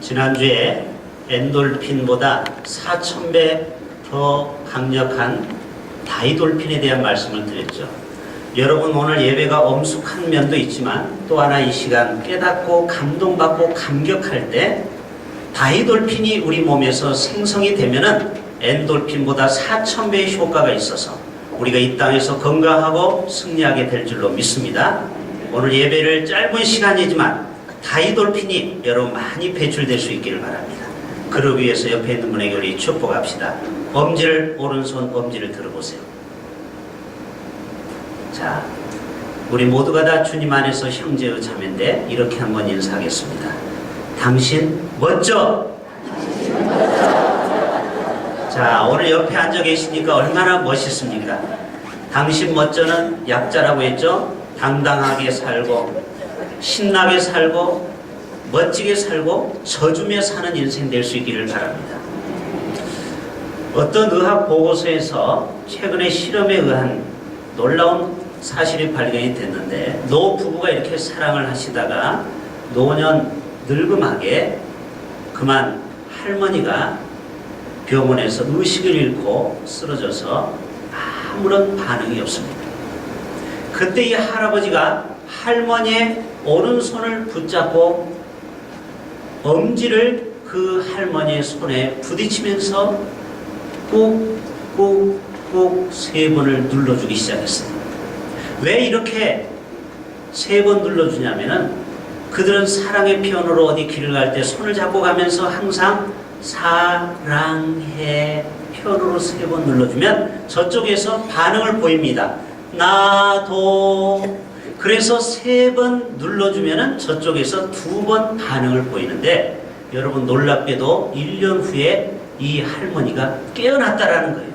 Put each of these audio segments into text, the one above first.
지난주에 엔돌핀보다 4,000배 더 강력한 다이돌핀에 대한 말씀을 드렸죠. 여러분 오늘 예배가 엄숙한 면도 있지만 또 하나 이 시간 깨닫고 감동받고 감격할 때 다이돌핀이 우리 몸에서 생성이 되면은 엔돌핀보다 4,000배의 효과가 있어서 우리가 이 땅에서 건강하고 승리하게 될 줄로 믿습니다. 오늘 예배를 짧은 시간이지만 다이돌핀이 여러분 많이 배출될 수 있기를 바랍니다. 그러기 위해서 옆에 있는 분에게 우리 축복합시다. 엄지를 오른손 엄지를 들어보세요. 자, 우리 모두가 다 주님 안에서 형제의 자매인데 이렇게 한번 인사하겠습니다. 당신 멋져. 자, 오늘 옆에 앉아 계시니까 얼마나 멋있습니까? 당신 멋져는 약자라고 했죠? 당당하게 살고, 신나게 살고, 멋지게 살고, 져주며 사는 인생 될 수 있기를 바랍니다. 어떤 의학 보고서에서 최근에 실험에 의한 놀라운 사실이 발견이 됐는데, 노 부부가 이렇게 사랑을 하시다가 노년 늙음하게 그만 할머니가 병원에서 의식을 잃고 쓰러져서 아무런 반응이 없습니다. 그때 이 할아버지가 할머니의 오른손을 붙잡고 엄지를 그 할머니의 손에 부딪히면서 꾹꾹꾹 세 번을 눌러주기 시작했어요. 왜 이렇게 세 번 눌러주냐면은 그들은 사랑의 표현으로 어디 길을 갈 때 손을 잡고 가면서 항상 사랑해 표현으로 세 번 눌러주면 저쪽에서 반응을 보입니다. 나도 그래서 세 번 눌러주면은 저쪽에서 두 번 반응을 보이는데 여러분 놀랍게도 1년 후에 이 할머니가 깨어났다라는 거예요.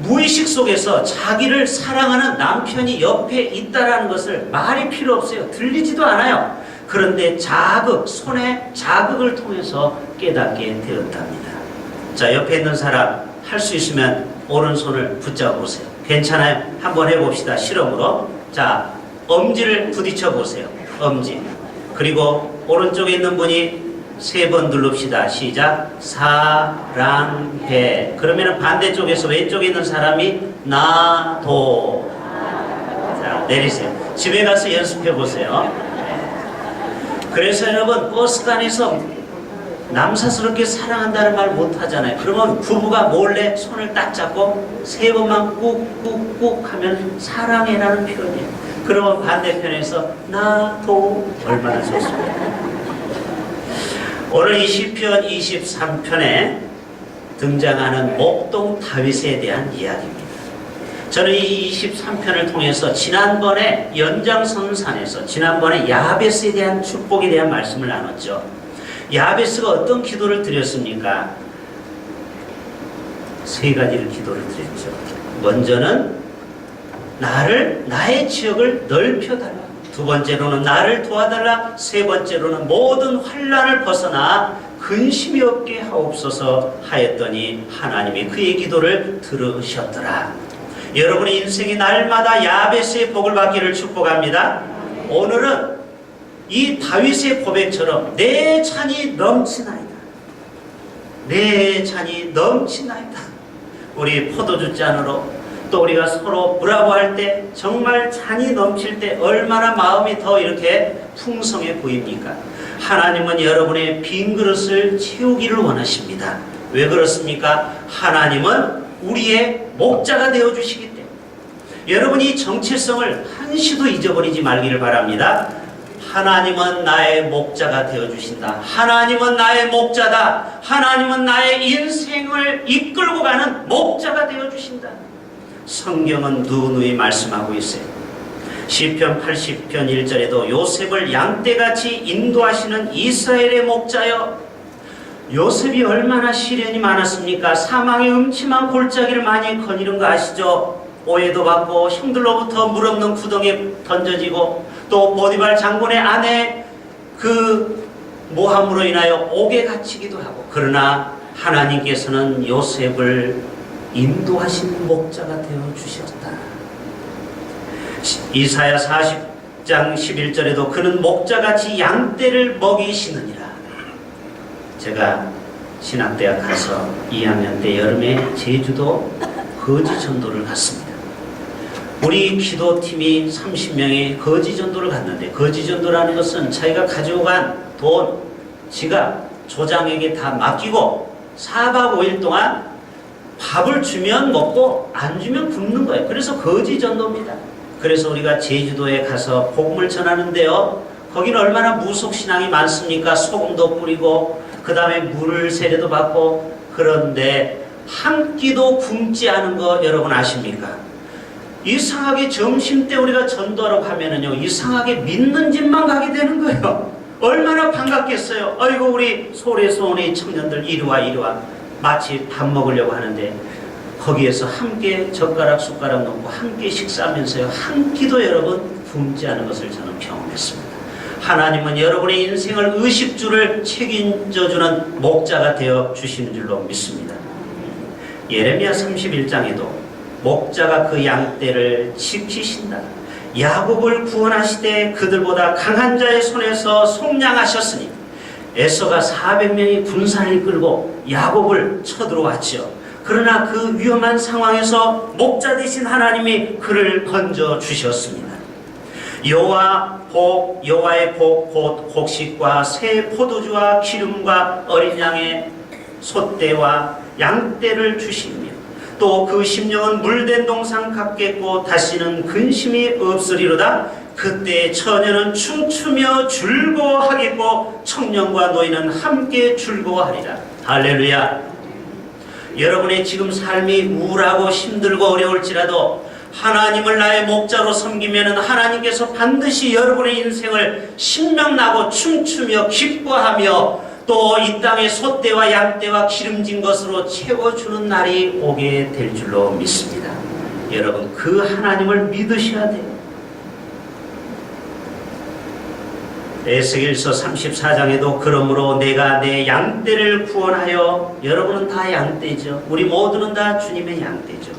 무의식 속에서 자기를 사랑하는 남편이 옆에 있다라는 것을 말이 필요 없어요. 들리지도 않아요. 그런데 자극, 손의 자극을 통해서 깨닫게 되었답니다. 자, 옆에 있는 사람 할 수 있으면 오른손을 붙잡아 보세요. 괜찮아요? 한번 해봅시다. 실험으로. 자, 엄지를 부딪혀 보세요. 엄지. 그리고 오른쪽에 있는 분이 세번 누릅시다. 시작. 사랑해. 그러면 반대쪽에서 왼쪽에 있는 사람이 나도. 자, 내리세요. 집에 가서 연습해 보세요. 그래서 여러분 버스간에서 남사스럽게 사랑한다는 말 못하잖아요. 그러면 부부가 몰래 손을 딱 잡고 세 번만 꾹꾹꾹 하면 사랑해라는 표현이에요. 그러면 반대편에서 나도 얼마나 좋습니까? 오늘 이 시편 23편에 등장하는 목동 다윗에 대한 이야기입니다. 저는 이 23편을 통해서 지난번에 연장선산에서 지난번에 야베스에 대한 축복에 대한 말씀을 나눴죠. 야베스가 어떤 기도를 드렸습니까? 세 가지를 기도를 드렸죠. 먼저는 나를 나의 지역을 넓혀달라. 두 번째로는 나를 도와달라. 세 번째로는 모든 환란을 벗어나 근심이 없게 하옵소서 하였더니 하나님이 그의 기도를 들으셨더라. 여러분의 인생이 날마다 야베스의 복을 받기를 축복합니다. 오늘은 이 다윗의 고백처럼 내 잔이 넘치나이다. 내 잔이 넘치나이다. 우리 포도주 잔으로 또 우리가 서로 브라보 할 때 정말 잔이 넘칠 때 얼마나 마음이 더 이렇게 풍성해 보입니까? 하나님은 여러분의 빈 그릇을 채우기를 원하십니다. 왜 그렇습니까? 하나님은 우리의 목자가 되어 주시기 때문에 여러분이 정체성을 한시도 잊어버리지 말기를 바랍니다. 하나님은 나의 목자가 되어 주신다. 하나님은 나의 목자다. 하나님은 나의 인생을 이끌고 가는 목자가 되어 주신다. 성경은 누누이 말씀하고 있어요. 시편 80편 1절에도 요셉을 양떼같이 인도하시는 이스라엘의 목자여 요셉이 얼마나 시련이 많았습니까? 사망의 음침한 골짜기를 많이 거니는 거 아시죠? 오해도 받고 형들로부터 물없는 구덩이에 던져지고 또 보디발 장군의 아내 그 모함으로 인하여 옥에 갇히기도 하고 그러나 하나님께서는 요셉을 인도하신 목자가 되어 주셨다. 이사야 40장 11절에도 그는 목자같이 양떼를 먹이시느니라. 제가 신학대학 가서 2학년 때 여름에 제주도 거지 전도를 갔습니다. 우리 기도팀이 30명이 거지 전도를 갔는데 거지 전도라는 것은 자기가 가지고 간 돈, 지갑, 조장에게 다 맡기고 4박 5일 동안 밥을 주면 먹고 안 주면 굶는 거예요. 그래서 거지 전도입니다. 그래서 우리가 제주도에 가서 복음을 전하는데요. 거기는 얼마나 무속 신앙이 많습니까? 소금도 뿌리고 그 다음에 물을 세례도 받고 그런데 한 끼도 굶지 않은 거 여러분 아십니까? 이상하게 점심 때 우리가 전도하러 가면은요 이상하게 믿는 집만 가게 되는 거예요. 얼마나 반갑겠어요. 아이고 우리 오는 청년들 이리 와 이리 와 마치 밥 먹으려고 하는데 거기에서 함께 젓가락 숟가락 놓고 함께 식사하면서요 한 끼도 여러분 굶지 않은 것을 저는 경험했습니다. 하나님은 여러분의 인생을 의식주를 책임져주는 목자가 되어 주시는 줄로 믿습니다. 예레미야 31장에도 목자가 그 양떼를 지키신다. 야곱을 구원하시되 그들보다 강한 자의 손에서 속량하셨으니 에서가 400명이 군사를 끌고 야곱을 쳐들어왔죠. 그러나 그 위험한 상황에서 목자 되신 하나님이 그를 건져 주셨습니다. 여호와 복 여호와의 복 곧 곡식과 새 포도주와 기름과 어린 양의 소떼와 양떼를 주시며 또 그 심령은 물된 동상 같겠고 다시는 근심이 없으리로다 그때 처녀는 춤추며 즐거워하겠고 청년과 노인은 함께 즐거워하리라 할렐루야 여러분의 지금 삶이 우울하고 힘들고 어려울지라도 하나님을 나의 목자로 섬기면 하나님께서 반드시 여러분의 인생을 신명나고 춤추며 기뻐하며 또 이 땅의 소떼와 양떼와 기름진 것으로 채워주는 날이 오게 될 줄로 믿습니다. 여러분 그 하나님을 믿으셔야 돼요. 에스겔서 34장에도 그러므로 내가 내 양떼를 구원하여 여러분은 다 양떼죠. 우리 모두는 다 주님의 양떼죠.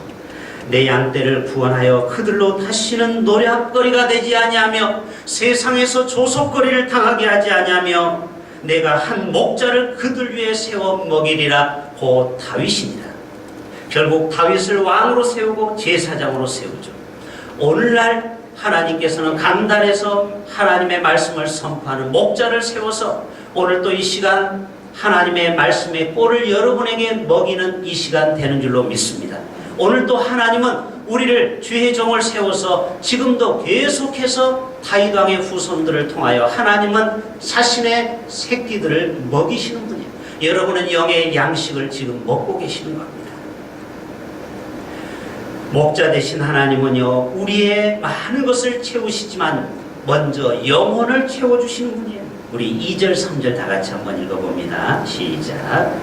내 양떼를 구원하여 그들로 다시는 노략거리가 되지 아니하며 세상에서 조속거리를 당하게 하지 아니하며 내가 한 목자를 그들 위해 세워 먹이리라 곧 다윗입니다. 결국 다윗을 왕으로 세우고 제사장으로 세우죠. 오늘날 하나님께서는 강단에서 하나님의 말씀을 선포하는 목자를 세워서 오늘 또 이 시간 하나님의 말씀의 꼴을 여러분에게 먹이는 이 시간 되는 줄로 믿습니다. 오늘 또 하나님은 우리를 주의 종을 세워서 지금도 계속해서 다윗 왕의 후손들을 통하여 하나님은 자신의 새끼들을 먹이시는 분이에요. 여러분은 영의 양식을 지금 먹고 계시는 겁니다. 목자 되신 하나님은요, 우리의 많은 것을 채우시지만 먼저 영혼을 채워주시는 분이에요. 우리 2절, 3절 다 같이 한번 읽어봅니다. 시작.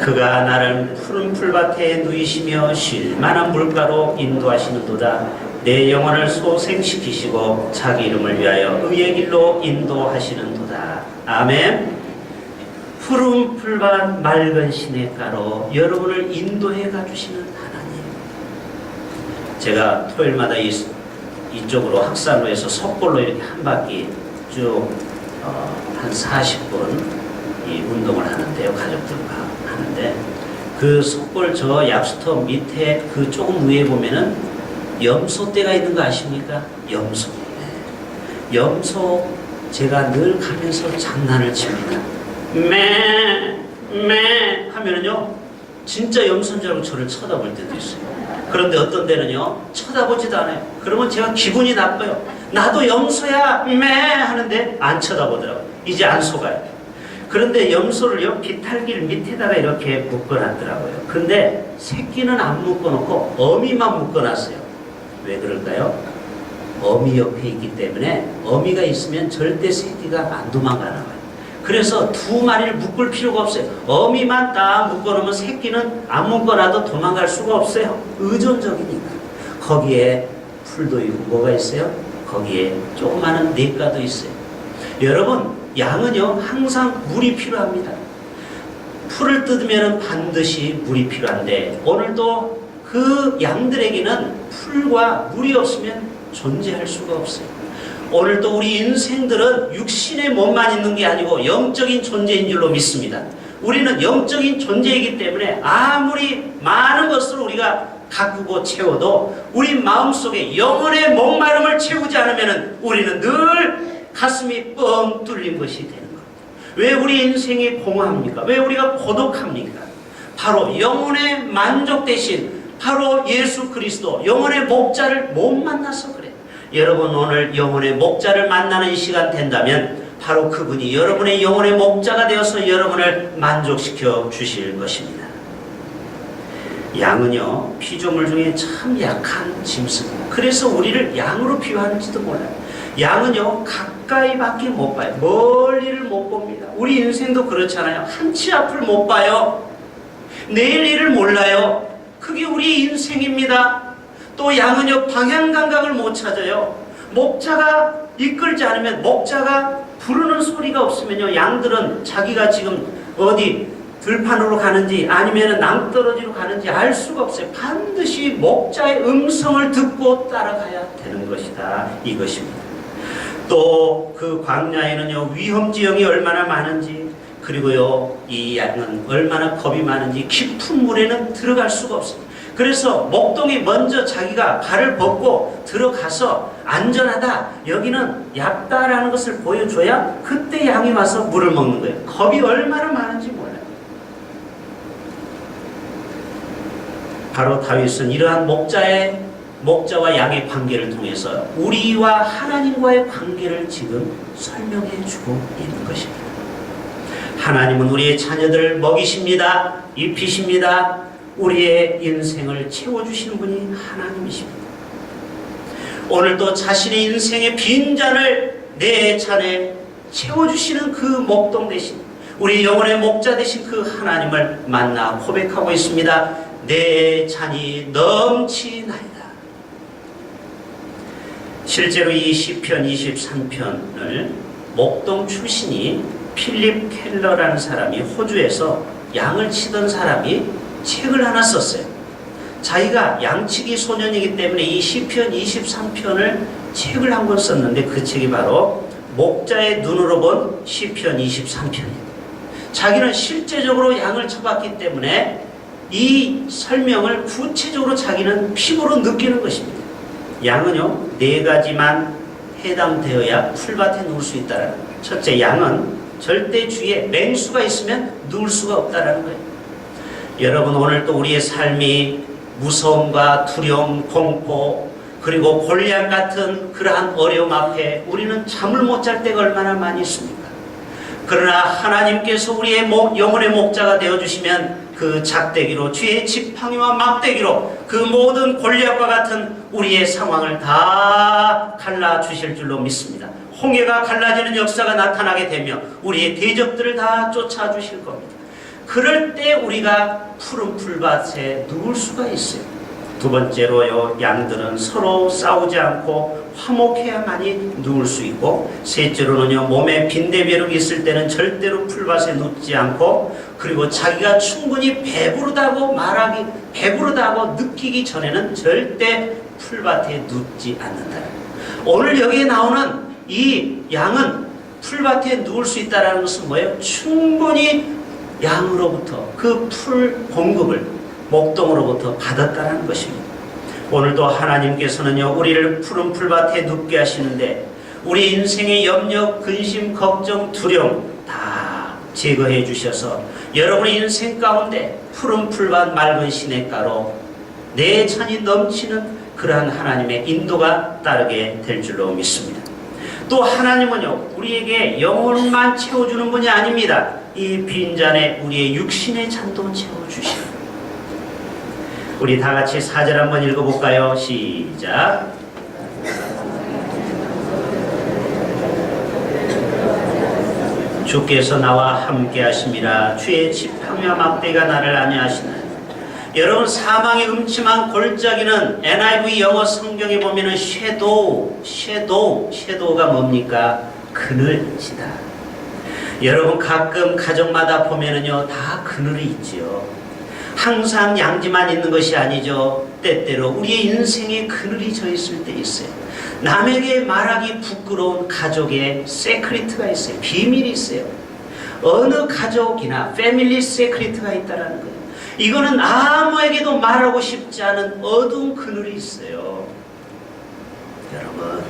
그가 나를 푸른 풀밭에 누이시며 쉴만한 물가로 인도하시는도다. 내 영혼을 소생시키시고 자기 이름을 위하여 의의 길로 인도하시는도다. 아멘. 푸른 풀밭 맑은 시냇가로 여러분을 인도해 가주시는 하나님. 제가 토요일마다 이, 이쪽으로 학산로에서 석골로 이렇게 한 바퀴 쭉, 어, 한 40분 이 운동을 하는데요. 가족들과 하는데, 그 석골 저 얍스터 밑에 그 조금 위에 보면은 염소떼가 있는 거 아십니까? 염소. 네. 염소 제가 늘 가면서 장난을 칩니다. 매, 매 하면은요, 진짜 염소인 줄 알고 저를 쳐다볼 때도 있어요. 그런데 어떤 데는요, 쳐다보지도 않아요. 그러면 제가 기분이 나빠요. 나도 염소야, 매 하는데 안 쳐다보더라고요. 이제 안 속아요. 그런데 염소를요, 비탈길 밑에다가 이렇게 묶어놨더라고요. 근데 새끼는 안 묶어놓고 어미만 묶어놨어요. 왜 그럴까요? 어미 옆에 있기 때문에 어미가 있으면 절대 새끼가 안 도망가나 봐요. 그래서 두 마리를 묶을 필요가 없어요. 어미만 딱 묶어놓으면 새끼는 안 묶어놔도 도망갈 수가 없어요. 의존적이니까. 거기에 풀도 있고 뭐가 있어요? 거기에 조그마한 냇가도 있어요. 여러분, 양은요, 항상 물이 필요합니다. 풀을 뜯으면 반드시 물이 필요한데, 오늘도 그 양들에게는 풀과 물이 없으면 존재할 수가 없어요. 오늘도 우리 인생들은 육신의 몸만 있는 게 아니고 영적인 존재인 줄로 믿습니다. 우리는 영적인 존재이기 때문에 아무리 많은 것을 우리가 가꾸고 채워도 우리 마음속에 영혼의 목마름을 채우지 않으면 우리는 늘 가슴이 뻥 뚫린 것이 되는 겁니다. 왜 우리 인생이 공허합니까? 왜 우리가 고독합니까? 바로 영혼의 만족 대신 바로 예수 그리스도 영혼의 목자를 못 만나서 그래. 여러분 오늘 영혼의 목자를 만나는 시간 된다면 바로 그분이 여러분의 영혼의 목자가 되어서 여러분을 만족시켜 주실 것입니다. 양은요 피조물 중에 참 약한 짐승입니다. 그래서 우리를 양으로 비유하는지도 몰라요. 양은요 가까이밖에 못 봐요. 멀리를 못 봅니다. 우리 인생도 그렇잖아요. 한 치 앞을 못 봐요. 내일 일을 몰라요. 그게 우리 인생입니다. 또 양은요 방향 감각을 못 찾아요. 목자가 이끌지 않으면 목자가 부르는 소리가 없으면요 양들은 자기가 지금 어디 들판으로 가는지 아니면 낭떠러지로 가는지 알 수가 없어요. 반드시 목자의 음성을 듣고 따라가야 되는 것이다. 이것입니다. 또 그 광야에는요 위험 지형이 얼마나 많은지 그리고요 이 양은 얼마나 겁이 많은지 깊은 물에는 들어갈 수가 없습니다. 그래서 목동이 먼저 자기가 발을 벗고 들어가서 안전하다 여기는 얕다라는 것을 보여줘야 그때 양이 와서 물을 먹는 거예요. 겁이 얼마나 많은지. 바로 다윗은 이러한 목자의 목자와 양의 관계를 통해서 우리와 하나님과의 관계를 지금 설명해 주고 있는 것입니다. 하나님은 우리의 자녀들을 먹이십니다. 입히십니다. 우리의 인생을 채워주시는 분이 하나님이십니다. 오늘도 자신의 인생의 빈잔을 내 잔에 채워주시는 그 목동 대신 우리 영혼의 목자 되신 그 하나님을 만나 고백하고 있습니다. 내 잔이 넘치나이다. 실제로 이 시편 23편을 목동 출신이 필립 켈러라는 사람이 호주에서 양을 치던 사람이 책을 하나 썼어요. 자기가 양치기 소년이기 때문에 이 시편 23편을 책을 한 권 썼는데 그 책이 바로 목자의 눈으로 본 시편 23편입니다. 자기는 실제적으로 양을 쳐봤기 때문에 이 설명을 구체적으로 자기는 피부로 느끼는 것입니다. 양은요 네 가지만 해당되어야 풀밭에 누울 수 있다라는 거예요. 첫째 양은 절대 주위에 맹수가 있으면 누울 수가 없다라는 거예요. 여러분 오늘 또 우리의 삶이 무서움과 두려움, 공포 그리고 골리앗 같은 그러한 어려움 앞에 우리는 잠을 못 잘 때가 얼마나 많이 있습니까? 그러나 하나님께서 우리의 목, 영혼의 목자가 되어 주시면 그 작대기로 주의 지팡이와 막대기로 그 모든 골리앗과 같은 우리의 상황을 다 갈라 주실 줄로 믿습니다. 홍해가 갈라지는 역사가 나타나게 되며 우리의 대적들을 다 쫓아 주실 겁니다. 그럴 때 우리가 푸른 풀밭에 누울 수가 있어요. 두 번째로요, 양들은 서로 싸우지 않고 화목해야만이 누울 수 있고, 셋째로는요, 몸에 빈대벼룩이 있을 때는 절대로 풀밭에 눕지 않고, 그리고 자기가 충분히 배부르다고 말하기, 배부르다고 느끼기 전에는 절대 풀밭에 눕지 않는다. 오늘 여기에 나오는 이 양은 풀밭에 누울 수 있다는 것은 뭐예요? 충분히 양으로부터 그 풀 공급을 목동으로부터 받았다는 것입니다. 오늘도 하나님께서는요, 우리를 푸른 풀밭에 눕게 하시는데, 우리 인생의 염려, 근심, 걱정, 두려움 다 제거해 주셔서 여러분의 인생 가운데 푸른 풀밭 맑은 시냇가로 내 찬이 넘치는 그러한 하나님의 인도가 따르게 될 줄로 믿습니다. 또 하나님은요, 우리에게 영혼만 채워주는 분이 아닙니다. 이 빈잔에 우리의 육신의 잔도 채워주시오. 우리 다 같이 사절 한번 읽어볼까요? 시작. 주께서 나와 함께 하심이라 주의 지팡이와 막대가 나를 안위하시나니 여러분 사망의 음침한 골짜기는 NIV 영어 성경에 보면은 섀도우, 섀도우, 섀도우가 뭡니까? 그늘지다. 여러분 가끔 가정마다 보면은요 다 그늘이 있지요. 항상 양지만 있는 것이 아니죠. 때때로 우리의 인생에 그늘이 져 있을 때 있어요. 남에게 말하기 부끄러운 가족의 세크리트가 있어요. 비밀이 있어요. 어느 가족이나 패밀리 세크리트가 있다라는 거예요. 이거는 아무에게도 말하고 싶지 않은 어두운 그늘이 있어요. 여러분,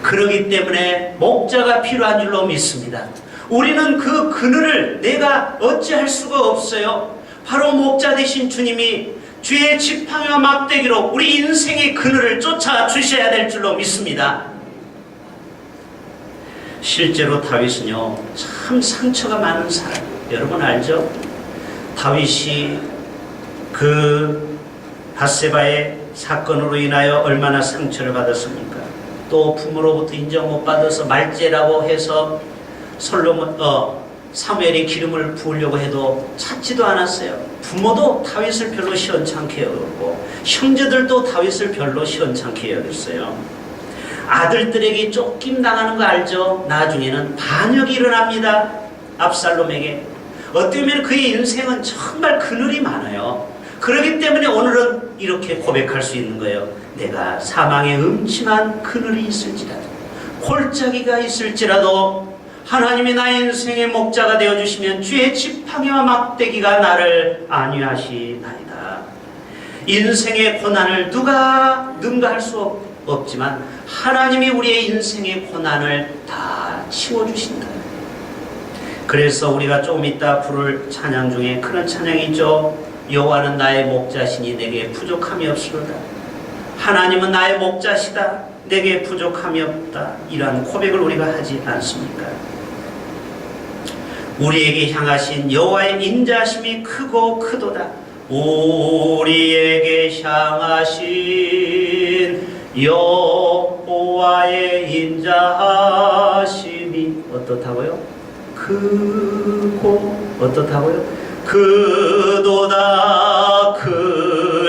그러기 때문에 목자가 필요한 줄로 믿습니다. 우리는 그 그늘을 내가 어찌할 수가 없어요. 바로 목자 되신 주님이 주의 지팡이와 막대기로 우리 인생의 그늘을 쫓아 주셔야 될 줄로 믿습니다. 실제로 다윗은요, 참 상처가 많은 사람. 여러분 알죠? 다윗이 그 바세바의 사건으로 인하여 얼마나 상처를 받았습니까? 또 부모로부터 인정 못 받아서 말제라고 해서 솔로몬 어 사무엘이 기름을 부으려고 해도 찾지도 않았어요. 부모도 다윗을 별로 시원찮게 여겼고 형제들도 다윗을 별로 시원찮게 여겼어요. 아들들에게 쫓김 당하는 거 알죠? 나중에는 반역이 일어납니다. 압살롬에게. 어쩌면 그의 인생은 정말 그늘이 많아요. 그렇기 때문에 오늘은 이렇게 고백할 수 있는 거예요. 내가 사망의 음침한 그늘이 있을지라도, 골짜기가 있을지라도, 하나님이 나의 인생의 목자가 되어 주시면 주의 지팡이와 막대기가 나를 안위하시나이다. 인생의 고난을 누가 능가할 수 없- 없지만 하나님이 우리의 인생의 고난을 다 치워 주신다. 그래서 우리가 조금 이따 부를 찬양 중에 그런 찬양이 있죠. 여호와는 나의 목자시니 내게 부족함이 없으로다. 하나님은 나의 목자시다. 내게 부족함이 없다. 이러한 고백을 우리가 하지 않습니까? 우리에게 향하신 여호와의 인자심이 크고 크도다. 우리에게 향하신 여호와의 인자심이 어떻다고요? 크고 어떻다고요? 그도다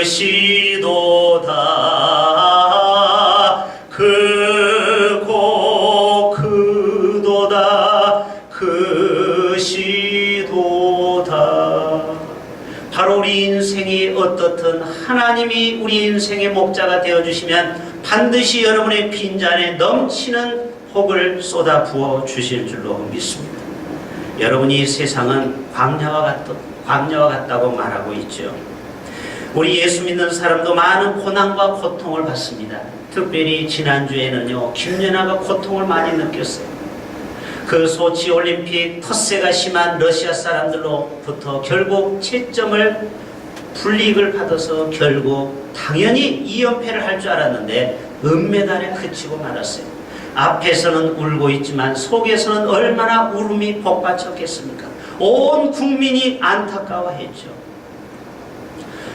크시도다 하나님이 우리 인생의 목자가 되어주시면 반드시 여러분의 빈잔에 넘치는 복을 쏟아 부어 주실 줄로 믿습니다. 여러분이 이 세상은 광야와 같, 광야와 같다고 말하고 있죠. 우리 예수 믿는 사람도 많은 고난과 고통을 받습니다. 특별히 지난주에는요, 김연아가 고통을 많이 느꼈어요. 그 소치 올림픽 텃세가 심한 러시아 사람들로부터 결국 채점을 불이익을 받아서 결국 당연히 2연패를 할 줄 알았는데 은메달에 그치고 말았어요. 앞에서는 울고 있지만 속에서는 얼마나 울음이 복받쳤겠습니까? 온 국민이 안타까워했죠.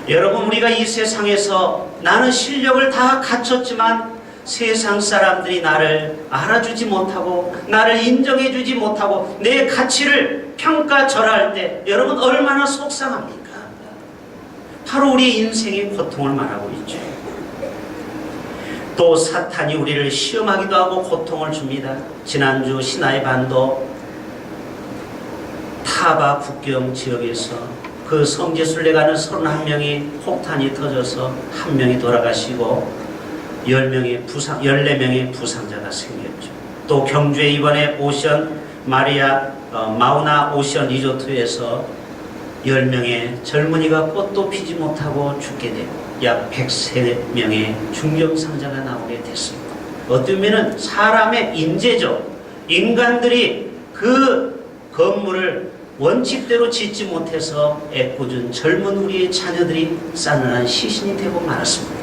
여러분 우리가 이 세상에서 나는 실력을 다 갖췄지만 세상 사람들이 나를 알아주지 못하고 나를 인정해주지 못하고 내 가치를 평가절하할 때 여러분 얼마나 속상합니까? 바로 우리 인생의 고통을 말하고 있죠. 또 사탄이 우리를 시험하기도 하고 고통을 줍니다. 지난주 시나이 반도 타바 국경 지역에서 그 성지순례 가는 31명이 폭탄이 터져서 한 명이 돌아가시고 10명의 부상, 14명의 부상자가 생겼죠. 또 경주에 이번에 오션 마리아 어, 마우나 오션 리조트에서 10명의 젊은이가 꽃도 피지 못하고 죽게 되고 약 103명의 중경상자가 나오게 됐습니다. 어쩌면 사람의 인재죠. 인간들이 그 건물을 원칙대로 짓지 못해서 애꿎은 젊은 우리의 자녀들이 싸늘한 시신이 되고 말았습니다.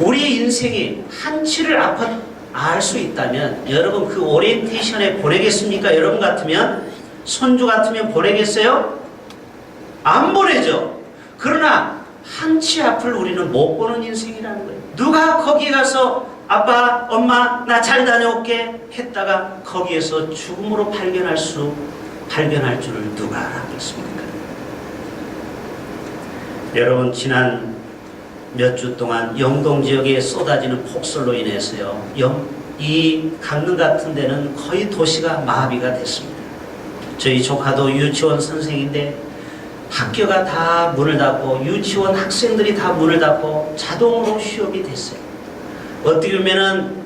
우리의 인생이 한치를 아파 알수 있다면 여러분 그 오리엔테이션에 보내겠습니까? 여러분 같으면 손주 같으면 보내겠어요? 안 보내죠. 그러나 한 치 앞을 우리는 못 보는 인생이라는 거예요. 누가 거기 가서 아빠, 엄마, 나 잘 다녀올게 했다가 거기에서 죽음으로 발견할 수, 발견할 줄을 누가 알았겠습니까? 여러분, 지난 몇 주 동안 영동 지역에 쏟아지는 폭설로 인해서요, 영, 이 강릉 같은 데는 거의 도시가 마비가 됐습니다. 저희 조카도 유치원 선생인데 학교가 다 문을 닫고 유치원 학생들이 다 문을 닫고 자동으로 휴업이 됐어요. 어떻게 보면은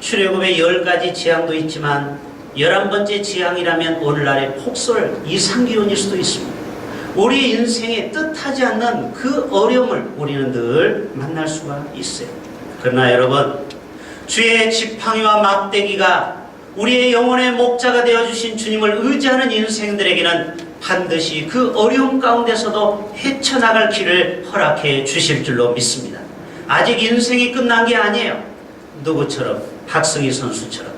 출애굽의 열 가지 지향도 있지만 열한 번째 지향이라면 오늘날의 폭설 이상기온일 수도 있습니다. 우리 인생에 뜻하지 않는 그 어려움을 우리는 늘 만날 수가 있어요. 그러나 여러분, 주의 지팡이와 막대기가 우리의 영혼의 목자가 되어주신 주님을 의지하는 인생들에게는 반드시 그 어려움 가운데서도 헤쳐나갈 길을 허락해 주실 줄로 믿습니다. 아직 인생이 끝난 게 아니에요. 누구처럼? 박승희 선수처럼.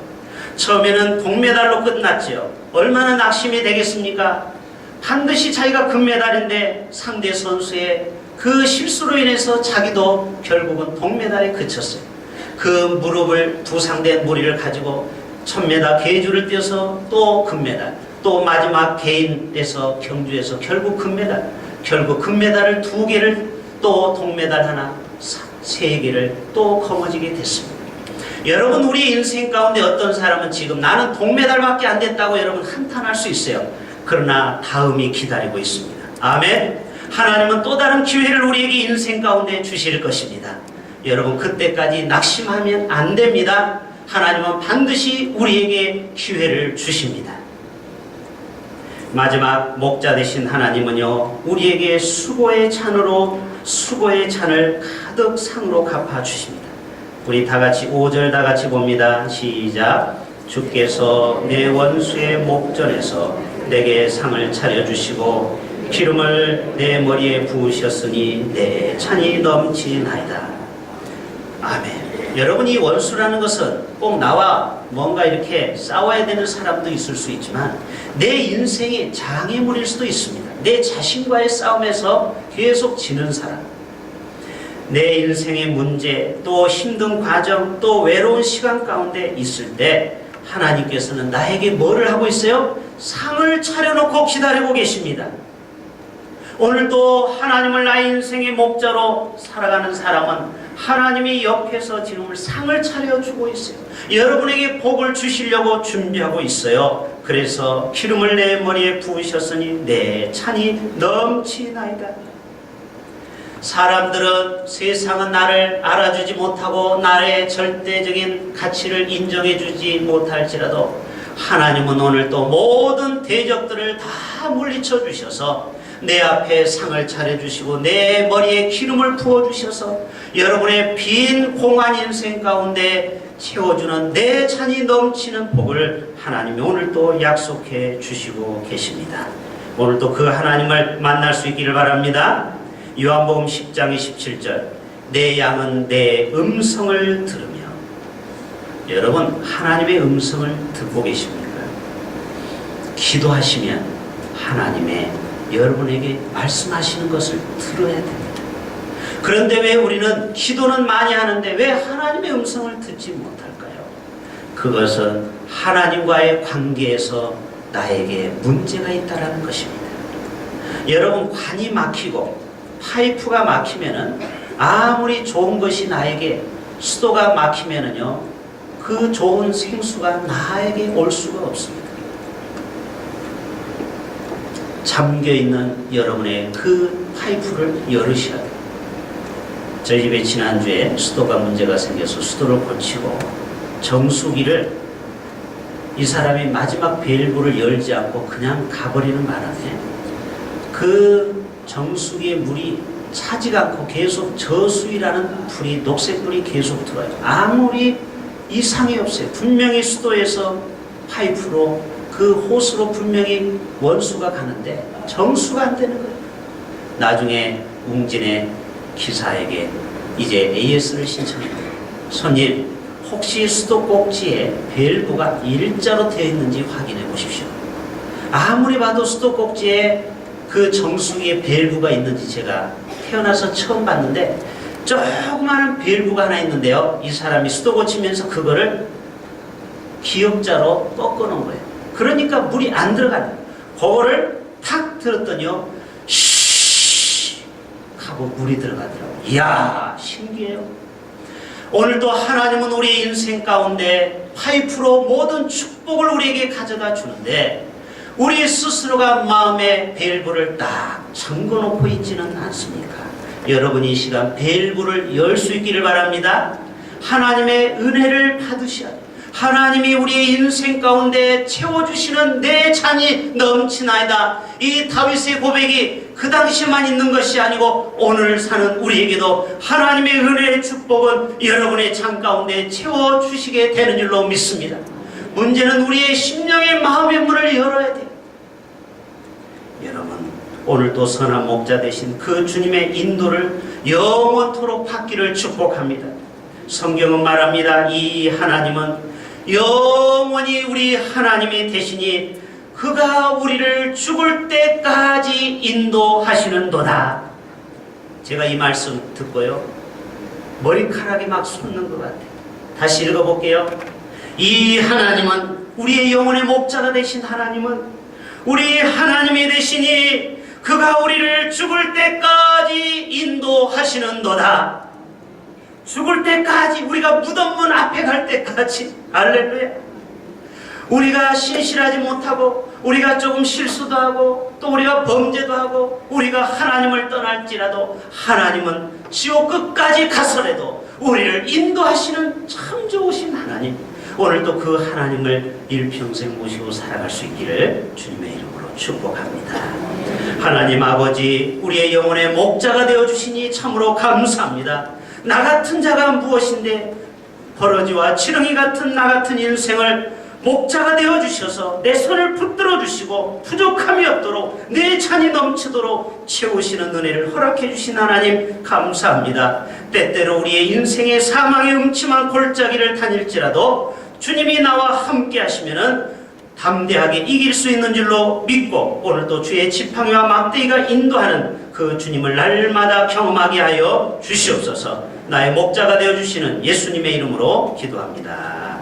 처음에는 동메달로 끝났지요. 얼마나 낙심이 되겠습니까? 반드시 자기가 금메달인데 상대 선수의 그 실수로 인해서 자기도 결국은 동메달에 그쳤어요. 그 무릎을 부상된 무리를 가지고 천메달 계주를 뛰어서 또 금메달, 또 마지막 개인에서 경주에서 결국 금메달, 결국 금메달을 두 개를 또 동메달 하나, 사- 세 개를 또 거머쥐게 됐습니다. 여러분 우리 인생 가운데 어떤 사람은 지금 나는 동메달밖에 안 됐다고 여러분 한탄할 수 있어요. 그러나 다음이 기다리고 있습니다. 아멘. 하나님은 또 다른 기회를 우리에게 인생 가운데 주실 것입니다. 여러분 그때까지 낙심하면 안 됩니다. 하나님은 반드시 우리에게 기회를 주십니다. 마지막 목자 되신 하나님은요, 우리에게 수고의 찬으로 수고의 찬을 가득 상으로 갚아 주십니다. 우리 다 같이 5절 다 같이 봅니다. 시작. 주께서 내 원수의 목전에서 내게 상을 차려 주시고 기름을 내 머리에 부으셨으니 내 찬이 넘치나이다. 아멘. 여러분 이 원수라는 것은 꼭 나와 뭔가 이렇게 싸워야 되는 사람도 있을 수 있지만 내 인생의 장애물일 수도 있습니다. 내 자신과의 싸움에서 계속 지는 사람. 내 인생의 문제, 또 힘든 과정, 또 외로운 시간 가운데 있을 때 하나님께서는 나에게 뭐를 하고 있어요? 상을 차려놓고 기다리고 계십니다. 오늘 또 하나님을 나의 인생의 목자로 살아가는 사람은 하나님이 옆에서 지금 상을 차려주고 있어요. 여러분에게 복을 주시려고 준비하고 있어요. 그래서 기름을 내 머리에 부으셨으니 내 찬이 넘치나이다. 사람들은 세상은 나를 알아주지 못하고 나의 절대적인 가치를 인정해주지 못할지라도 하나님은 오늘 또 모든 대적들을 다 물리쳐 주셔서 내 앞에 상을 차려주시고 내 머리에 기름을 부어주셔서 여러분의 빈 공한 인생 가운데 채워주는 내 찬이 넘치는 복을 하나님이 오늘 또 약속해 주시고 계십니다. 오늘 또그 하나님을 만날 수 있기를 바랍니다. 요한복음 10장 27절 내 양은 내 음성을 들으며 여러분 하나님의 음성을 듣고 계십니까? 기도하시면 하나님의 여러분에게 말씀하시는 것을 들어야 됩니다. 그런데 왜 우리는 기도는 많이 하는데 왜 하나님의 음성을 듣지 못할까요? 그것은 하나님과의 관계에서 나에게 문제가 있다라는 것입니다. 여러분 관이 막히고 파이프가 막히면은 아무리 좋은 것이 나에게 수도가 막히면은요 그 좋은 생수가 나에게 올 수가 없습니다. 잠겨 있는 여러분의 그 파이프를 열으셔야 돼요. 저희 집에 지난주에 수도가 문제가 생겨서 수도를 고치고 정수기를 이 사람이 마지막 밸브를 열지 않고 그냥 가버리는 바람에 그 정수기의 물이 차지가 않고 계속 저수위라는 불이 녹색 불이 계속 들어와요. 아무리 이상이 없어요. 분명히 수도에서 파이프로 그 호스로 분명히 원수가 가는데 정수가 안 되는 거예요. 나중에 웅진의 기사에게 이제 AS를 신청합니다. 손님, 혹시 수도 꼭지에 밸브가 일자로 되어 있는지 확인해 보십시오. 아무리 봐도 수도 꼭지에 그 정수기에 밸브가 있는지 제가 태어나서 처음 봤는데 조그마한 밸브가 하나 있는데요. 이 사람이 수도 고치면서 그거를 기역자로 꺾어놓은 거예요. 그러니까 물이 안 들어가요. 그거를 탁 들었더니요. 쉬 하고 물이 들어가더라고요. 이야 신기해요. 오늘도 하나님은 우리의 인생 가운데 파이프로 모든 축복을 우리에게 가져다 주는데 우리 스스로가 마음에 벨브를 딱 잠궈 놓고 있지는 않습니까? 여러분 이 시간 벨브를 열 수 있기를 바랍니다. 하나님의 은혜를 받으셔야. 하나님이 우리의 인생 가운데 채워주시는 내 잔이 넘치나이다. 이 다윗의 고백이 그 당시만 있는 것이 아니고 오늘 사는 우리에게도 하나님의 은혜의 축복은 여러분의 잔 가운데 채워주시게 되는 줄로 믿습니다. 문제는 우리의 심령의 마음의 문을 열어야 돼요. 여러분, 오늘도 선한 목자 되신 그 주님의 인도를 영원토록 받기를 축복합니다. 성경은 말합니다. 이 하나님은 영원히 우리 하나님이 되시니 그가 우리를 죽을 때까지 인도하시는도다. 제가 이 말씀 듣고요. 머리카락이 막 솟는 것 같아요. 다시 읽어볼게요. 이 하나님은 우리의 영혼의 목자가 되신 하나님은 우리 하나님이 되시니 그가 우리를 죽을 때까지 인도하시는도다. 죽을 때까지 우리가 무덤문 앞에 갈 때까지 할렐루야. 우리가 신실하지 못하고 우리가 조금 실수도 하고 또 우리가 범죄도 하고 우리가 하나님을 떠날지라도 하나님은 지옥 끝까지 가서라도 우리를 인도하시는 참 좋으신 하나님. 오늘도 그 하나님을 일평생 모시고 살아갈 수 있기를 주님의 이름으로 축복합니다. 하나님 아버지, 우리의 영혼의 목자가 되어 주시니 참으로 감사합니다. 나 같은 자가 무엇인데 버러지와 지렁이 같은 나 같은 인생을 목자가 되어 주셔서 내 손을 붙들어 주시고 부족함이 없도록 내 잔이 넘치도록 채우시는 은혜를 허락해 주신 하나님 감사합니다. 때때로 우리의 인생의 사망의 음침한 골짜기를 다닐지라도 주님이 나와 함께 하시면은 담대하게 이길 수 있는 줄로 믿고 오늘도 주의 지팡이와 막대기가 인도하는 그 주님을 날마다 경험하게 하여 주시옵소서 나의 목자가 되어 주시는 예수님의 이름으로 기도합니다.